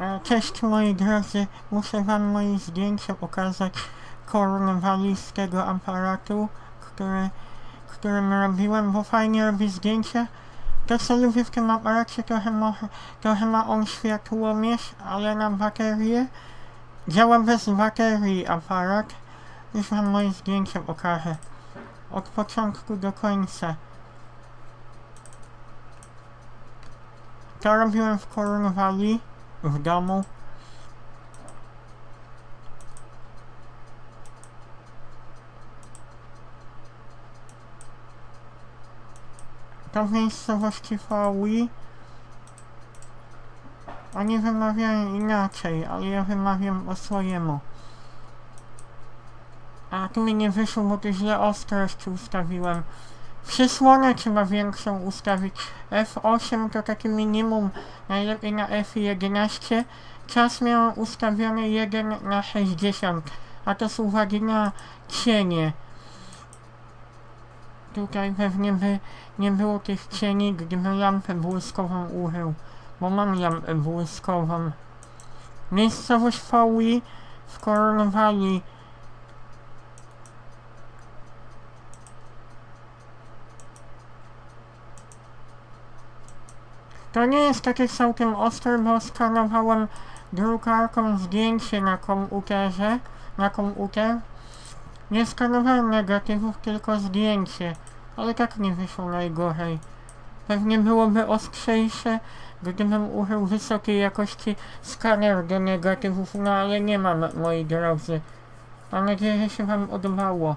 E, Cześć moi drodzy, muszę wam moje zdjęcie pokazać kornwalijskiego aparatu, który, którym robiłem, bo fajnie robi zdjęcia. To co lubię w tym aparacie, trochę ma, trochę ma on światłomierz, ale na baterię. Działa bez baterii aparat. Już wam moje zdjęcie pokażę. Od początku do końca. To robiłem w Kornwali, domu. To w miejscowości Fawi. Oni wymawiają inaczej, ale ja wymawiam po swojemu. A tu mi nie wyszło, bo tu źle ostrość ustawiłem. Przysłonę trzeba większą ustawić. F8 to takie minimum, najlepiej na F11. Czas miałem ustawiony 1 na 60, a to z uwagi na cienie. Tutaj pewnie by nie było tych cieni, gdybym lampę błyskową użył, bo mam lampę błyskową. Miejscowość Fawi w Kornwali. To nie jest takie całkiem ostre, bo skanowałem drukarką zdjęcie na komputerze, na komputer. Nie skanowałem negatywów, tylko zdjęcie, ale tak nie wyszło najgorzej. Pewnie byłoby ostrzejsze, gdybym użył wysokiej jakości skaner do negatywów, no ale nie mam, moi drodzy. Mam nadzieję, że się wam podobało.